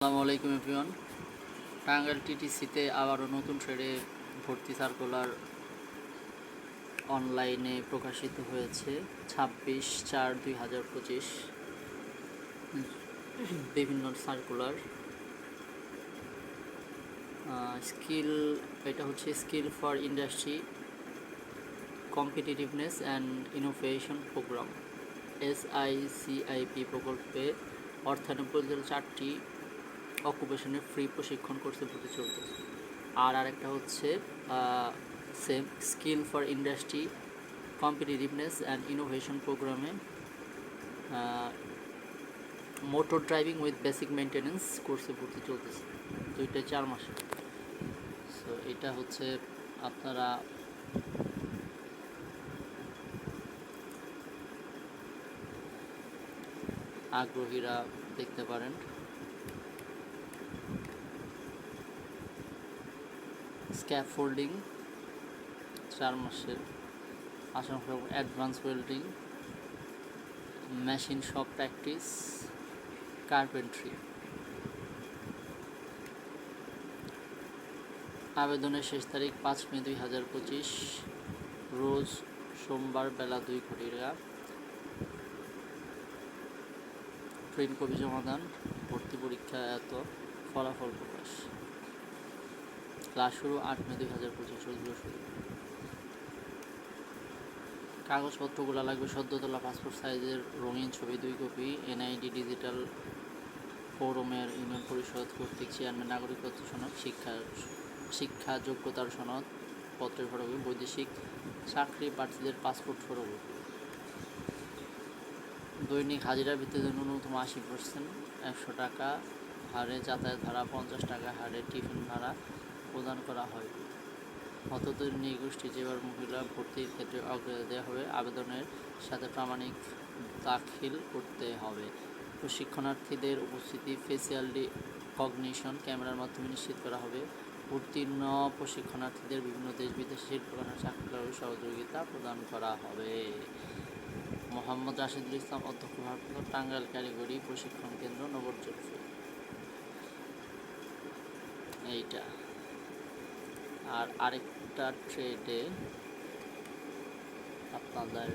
আসসালামু আলাইকুম এভরিওয়ান। টাঙ্গাইল টিটিসিতে আবারও নতুন ট্রেডে ভর্তি সার্কুলার অনলাইনে প্রকাশিত হয়েছে, ছাব্বিশ চার দুই হাজার পঁচিশ। বিভিন্ন সার্কুলার। স্কিল, এটা হচ্ছে skill for industry, competitiveness and innovation program, SICIP প্রকল্পে অর্থায়নে পরিচালিত চারটি অকুপেশনে ফ্রি প্রশিক্ষণ কোর্সে ভর্তি চলতেছে। আর আরেকটা হচ্ছে same skill for industry competitiveness and innovation প্রোগ্রামে motor driving with basic maintenance কোর্সে ভর্তি চলতেছে। দুইটা চার মাসে। সো এটা হচ্ছে আপনারা আগ্রহীরা দেখতে পারেন। স্ক্যাফোল্ডিং চার মাসের Assam advance welding machine shop practice carpentry আবেদনের শেষ তারিখ পাঁচ মে দুই হাজার পঁচিশ, রোজ সোমবার বেলা দুই ঘটিকা প্রিন্ট কপি জমাদান ভর্তি পরীক্ষা এত, ফলাফল প্রকাশ। ক্লাস শুরু আট মে দুই হাজার পঁচিশ বৃহস্পতিবার কাগজপত্রগুলো লাগবে সদ্য তোলা পাসপোর্ট সাইজের রঙিন ছবি, দুই কপি এনআইডি ডিজিটাল ফোরমের ইউনিয়ন পরিষদ কর্তৃক চেয়ারম্যান নাগরিকত্ব সনদ, শিক্ষা শিক্ষা যোগ্যতার সনদ, পত্রের ফটোকপি, বৈদেশিক চাকরি প্রার্থীদের পাসপোর্ট ফটোকপি। দৈনিক হাজিরার ভিত্তিতে ন্যূনতম আশি পার্সেন্ট একশো টাকা হারে যাতায়াত ভাড়া, পঞ্চাশ টাকা হারে টিফিন ভাড়া প্রদান করা হয়। হতদের নিগোষ্ঠী যেবার মহিলা ভর্তির ক্ষেত্রে অগ্রাধিকার দেওয়া হবে, আবেদনের সাথে প্রামাণিক দাখিল করতে হবে। প্রশিক্ষণার্থীদের উপস্থিতি ফেসিয়াল কগনিশন ক্যামেরার মাধ্যমে নিশ্চিত করা হবে। উত্তীর্ণ প্রশিক্ষণার্থীদের বিভিন্ন দেশ বিদেশে শিল্পকরণ চাকরি সহযোগিতা প্রদান করা হবে। মোহাম্মদ রাশিদুল ইসলাম, অধ্যক্ষ ভারপ্রাপ্ত টাঙ্গাইল কারিগরি প্রশিক্ষণ কেন্দ্র নগরচর্ফি এইটা। আর আরেকটা ট্রেডে আপনাদের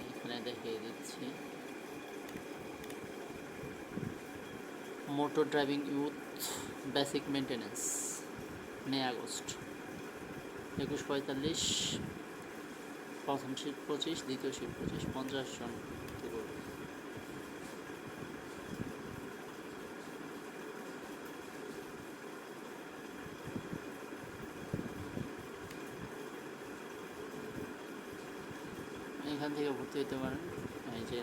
এখানে দেখিয়ে দিচ্ছি। Motor driving with basic maintenance May, August. একুশ পঁয়তাল্লিশ, প্রথম শীত পঁচিশ, দ্বিতীয় শীত পঁচিশ, পঞ্চাশ জন। এখান থেকে ভর্তি হতে পারেন। এই যে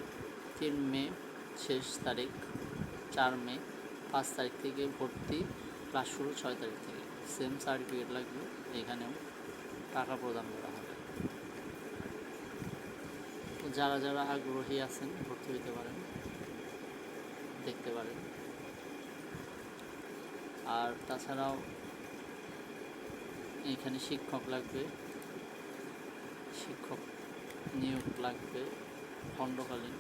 তিন মে, শেষ তারিখ, চার মে, পাঁচ তারিখ থেকে ভর্তি, ক্লাস শুরু ছয় তারিখ থেকে। সেম সার্টিফিকেট লাগবে, এখানেও টাকা প্রদান করা হবে। যারা যারা আগ্রহী আছেন, ভর্তি হতে পারেন, দেখতে পারেন। আর তাছাড়াও এখানে শিক্ষক লাগবে। শিক্ষক নিয়োগ লাগবে খণ্ডকালীন।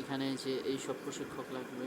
এখানে যে এই সব প্রশিক্ষক লাগবে।